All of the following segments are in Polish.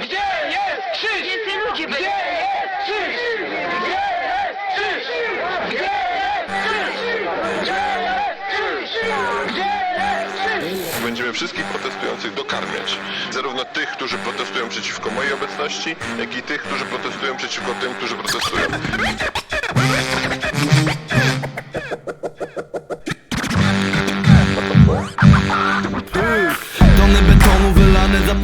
Gdzie jest krzyż? Więcej ludzi Gdzie będzie. jest krzyż? Gdzie jest krzyż? Gdzie jest krzyż? Gdzie jest krzyż? Gdzie jest krzyż? Będziemy wszystkich protestujących dokarmiać. Zarówno tych, którzy protestują przeciwko mojej obecności, jak i tych, którzy protestują przeciwko tym, którzy protestują.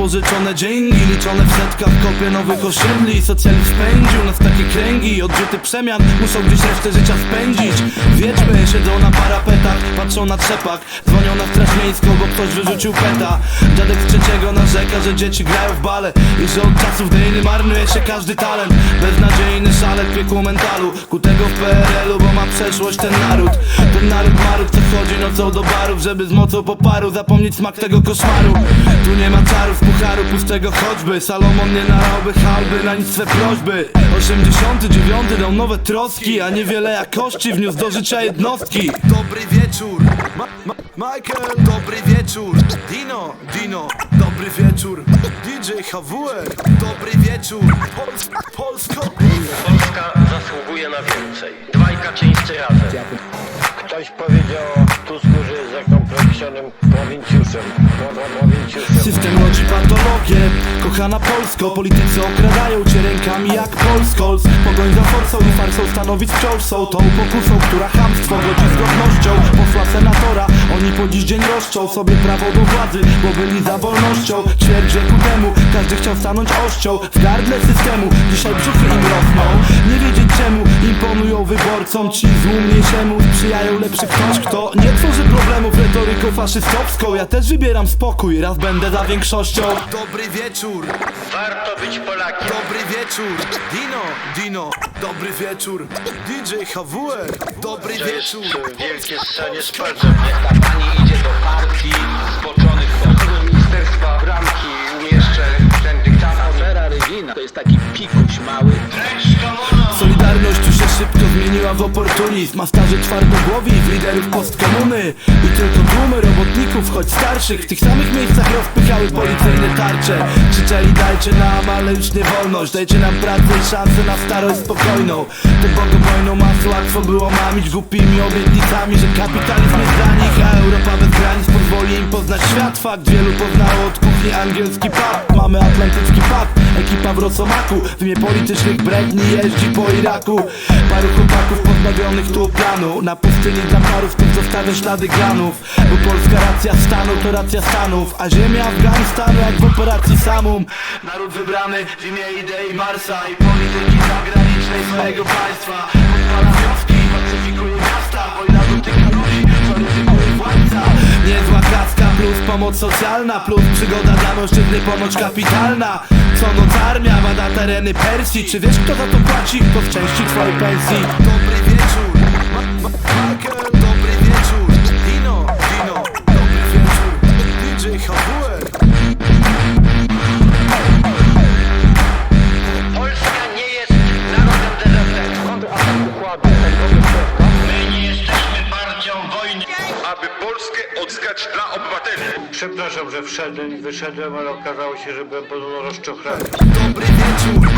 Wylane, zapożyczone dzięki Liczone w setkach, kopie nowych osiedli Socjalizm spędził nas takie kręgi Odrzuty przemian, muszą gdzieś resztę życia spędzić. Wiedźmy siedzą na parapetach, patrzą na trzepak Dzwonią na straż miejską, bo ktoś wyrzucił peta. Dziadek z trzeciego narzeka, że dzieci grają w bale I że od czasów dyny marnuje się każdy talent. Beznadziejny szalet piekło mentalu Ku tego w PRL-u, bo ma przeszłość ten naród. Ten naród marów, co chodzi nocą do barów Żeby z mocą poparu zapomnieć smak tego koszmaru. Tu nie ma pucharu pustego choćby Salomon nie nalałby halby na nic swe prośby 89 dał nowe troski A niewiele jakości wniósł do życia jednostki Dobry wieczór, Ma Ma Michael, dobry wieczór Dino, Dino, dobry wieczór DJ HWR, dobry wieczór Pols Polsko Polska zasługuje na więcej. Dwaj Kaczyńscy razem. Ktoś powiedział Tusku, że jest zakompleksionym prowincjuszem. Pro- pro- prowincjuszem. System rodzi patologię Kochana Polsko, politycy okradają cię rękami jak Polskols. Pogoń za forsą i farsą stanowić wciąż są Tą pokusą, która chamstwo godzi z godnością Posła senatora, oni po dziś dzień roszczą sobie prawo do władzy Bo byli za wolnością, ćwierć wieku temu Każdy chciał stanąć ością w gardle systemu. Dzisiaj brzuchy im rosną, nie wiedzieć czemu. Imponują wyborcom, ci złumniejszemu Sprzyjają lepszy ktoś, kto nie tworzy problemów retoryką faszystowską. Ja też wybieram spokój, raz będę za większością. Dobry wieczór, Warto być Polakiem. dobry wieczór. Dino, Dino, dobry wieczór. DJ HWR, dobry jest wieczór. wielkie ssanie z palcem. Ta pani idzie do partii. Zboczonych do Ministerstwa Bramki oportunizm A starzy twardogłowi w liderów postkomuny. I tylko tłumy robotników, choć starszych W tych samych miejscach rozpychały policyjne tarcze. Krzyczeli dajcie nam, ale już nie wolność Dajcie nam pracę i szansę na starość spokojną. To bogobojną masę łatwo było mamić Głupimi obietnicami, że kapitalizm jest dla nich A Europa bez granic pozwoli im poznać świat. Fakt wielu poznało od kuchni angielski pub. Mamy atlantycki pub, ekipa w Rosomaku W imię politycznych bredni jeździ po Iraku. Paru chłopaków pozbawionych tu planu. Na pustyni dla parów tych zostawia ślady granów. Bo polska racja stanu to racja stanów. A ziemia Afganistanu jak w operacji Samum. Naród wybrany w imię idei Marsa I polityki zagranicznej swojego państwa. Podpala wioski, pacyfikuje miasta. Wojna dotyka ludzi, co ryzykuje władca. Niezła kaska plus pomoc socjalna Plus przygoda dla mężczyzny ponoć kapitalna Co noc armia bada tereny Persji. Czy wiesz kto za to płaci? To w części twojej pensji? Dobry wieczór, Polskę odzyskać dla obywateli. Przepraszam, że wszedłem i wyszedłem, ale okazało się, że byłem podobno rozczochrany. Dobry wieczór,